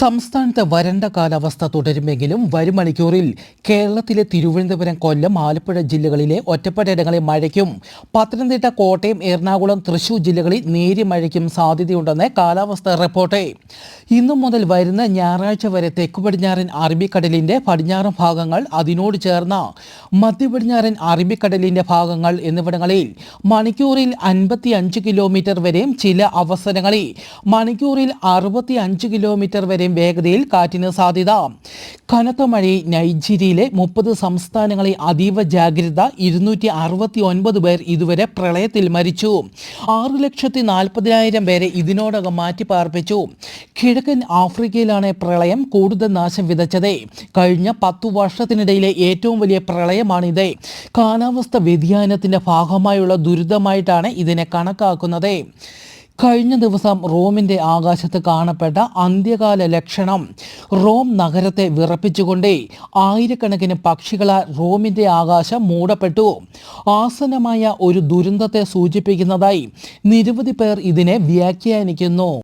സംസ്ഥാനത്ത് വരണ്ട കാലാവസ്ഥ തുടരുമെങ്കിലും വരും മണിക്കൂറിൽ കേരളത്തിലെ തിരുവനന്തപുരം കൊല്ലം ആലപ്പുഴ ജില്ലകളിലെ ഒറ്റപ്പെട്ടയിടങ്ങളിൽ മഴയ്ക്കും. പത്തനംതിട്ട കോട്ടയം എറണാകുളം തൃശൂർ ജില്ലകളിൽ നേരിയ മഴയ്ക്കും സാധ്യതയുണ്ടെന്ന് കാലാവസ്ഥാ റിപ്പോർട്ട്. ഇന്നു മുതൽ വരുന്ന ഞായറാഴ്ച വരെ തെക്ക് പടിഞ്ഞാറൻ അറബിക്കടലിന്റെ പടിഞ്ഞാറൻ ഭാഗങ്ങൾ അതിനോട് ചേർന്ന മധ്യ പടിഞ്ഞാറൻ അറബിക്കടലിന്റെ ഭാഗങ്ങൾ എന്നിവിടങ്ങളിൽ മണിക്കൂറിൽ അൻപത്തി കിലോമീറ്റർ വരെയും ചില അവസരങ്ങളിൽ മണിക്കൂറിൽ അറുപത്തി കിലോമീറ്റർ കിലോമീറ്റർ വരെയും വേഗതയിൽ കാറ്റിന് സാധ്യത. കനത്ത മഴയിൽ നൈജീരിയയിലെ മുപ്പത് സംസ്ഥാനങ്ങളെ അതീവ ജാഗ്രത ഇരുന്നൂറ്റി അറുപത്തി ഒൻപത് പേർ ഇതുവരെ പ്രളയത്തിൽ മരിച്ചു. ആറ് ലക്ഷത്തി നാൽപ്പതിനായിരം പേരെ ഇതിനോടകം മാറ്റി പാർപ്പിച്ചു കിഴക്കൻ ആഫ്രിക്കയിലാണ് പ്രളയം കൂടുതൽ നാശം വിതച്ചത്. കഴിഞ്ഞ പത്തു വർഷത്തിനിടയിലെ ഏറ്റവും വലിയ പ്രളയമാണിത്. കാലാവസ്ഥ വ്യതിയാനത്തിന്റെ ഭാഗമായുള്ള ദുരിതമായിട്ടാണ് ഇതിനെ കണക്കാക്കുന്നത്. കഴിഞ്ഞ ദിവസം റോമിന്റെ ആകാശത്ത് കാണപ്പെട്ട അന്ത്യകാല ലക്ഷണം റോം നഗരത്തെ വിറപ്പിച്ചുകൊണ്ടേ ആയിരക്കണക്കിന് പക്ഷികളാൽ റോമിന്റെ ആകാശം മൂടപ്പെട്ടു. ആസന്നമായ ഒരു ദുരന്തത്തെ സൂചിപ്പിക്കുന്നതായി നിരവധി പേർ ഇതിനെ വ്യാഖ്യാനിക്കുന്നു.